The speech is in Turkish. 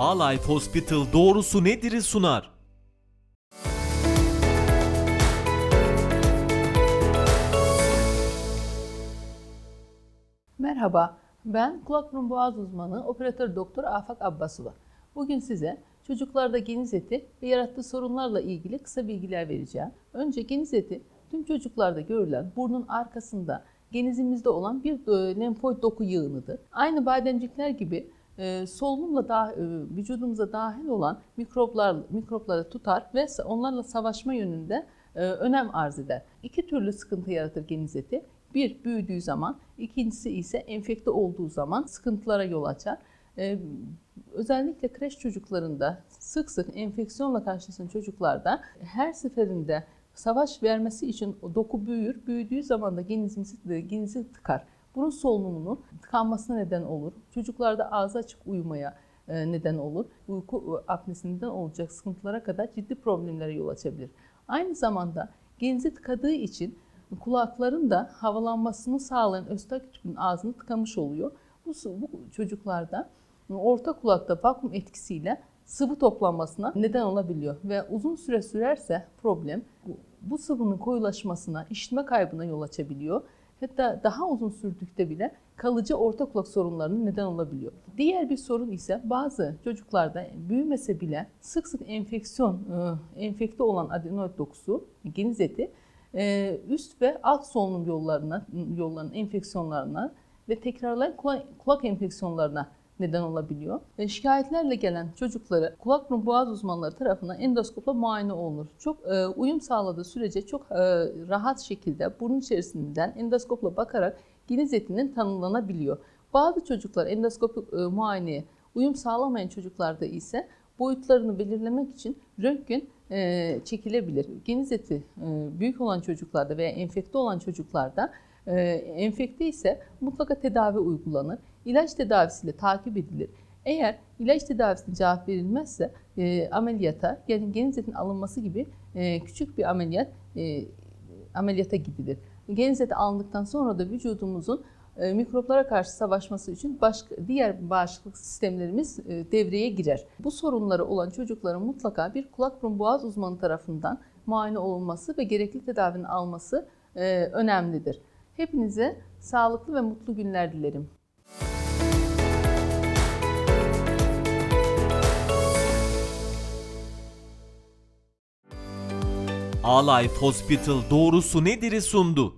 A-Life Hospital doğrusu nedir'i sunar. Merhaba, ben kulak burun boğaz uzmanı operatör doktor Afak Abbasova. Bugün size çocuklarda geniz eti ve yarattığı sorunlarla ilgili kısa bilgiler vereceğim. Önce geniz eti tüm çocuklarda görülen burnun arkasında genizimizde olan bir e, lenfoid doku yığınıdır. Aynı bademcikler gibi e, solunumla da, e, vücudumuza dahil olan mikroplar mikropları tutar ve onlarla savaşma yönünde e, önem arz eder. İki türlü sıkıntı yaratır geniz eti. Bir, büyüdüğü zaman, ikincisi ise enfekte olduğu zaman sıkıntılara yol açar. Ee, özellikle kreş çocuklarında sık sık enfeksiyonla karşılaşan çocuklarda her seferinde savaş vermesi için doku büyür, büyüdüğü zaman da genizimizi, genizi tıkar. Burun solunumunun tıkanmasına neden olur. Çocuklarda ağzı açık uyumaya e, neden olur. Uyku apnesinden olacak sıkıntılara kadar ciddi problemlere yol açabilir. Aynı zamanda genizi tıkadığı için kulakların da havalanmasını sağlayan östal kütüğün ağzını tıkamış oluyor. Bu, bu çocuklarda orta kulakta vakum etkisiyle sıvı toplanmasına neden olabiliyor ve uzun süre sürerse problem bu sıvının koyulaşmasına, işitme kaybına yol açabiliyor. Hatta daha uzun sürdükte bile kalıcı orta kulak sorunlarının neden olabiliyor. Diğer bir sorun ise bazı çocuklarda büyümese bile sık sık enfeksiyon, enfekte olan adenoid dokusu, geniz eti ee, üst ve alt solunum yollarına, yollarının enfeksiyonlarına ve tekrarlayan kulak, kulak enfeksiyonlarına neden olabiliyor. Ve şikayetlerle gelen çocukları kulak burun boğaz uzmanları tarafından endoskopla muayene olunur. Çok e, uyum sağladığı sürece çok e, rahat şekilde burun içerisinden endoskopla bakarak geniz etinin tanımlanabiliyor. Bazı çocuklar endoskopik e, muayeneye uyum sağlamayan çocuklarda ise boyutlarını belirlemek için röntgen e, çekilebilir. Geniz eti e, büyük olan çocuklarda veya enfekte olan çocuklarda e, enfekte ise mutlaka tedavi uygulanır. İlaç tedavisiyle takip edilir. Eğer ilaç tedavisine cevap verilmezse e, ameliyata, yani geniz etin alınması gibi e, küçük bir ameliyat e, ameliyata gidilir. Geniz eti alındıktan sonra da vücudumuzun e, mikroplara karşı savaşması için başka diğer bağışıklık sistemlerimiz e, devreye girer. Bu sorunları olan çocukların mutlaka bir kulak burun boğaz uzmanı tarafından muayene olunması ve gerekli tedavinin alması e, önemlidir. Hepinize sağlıklı ve mutlu günler dilerim. A-Life Hospital doğrusu nedir'i sundu.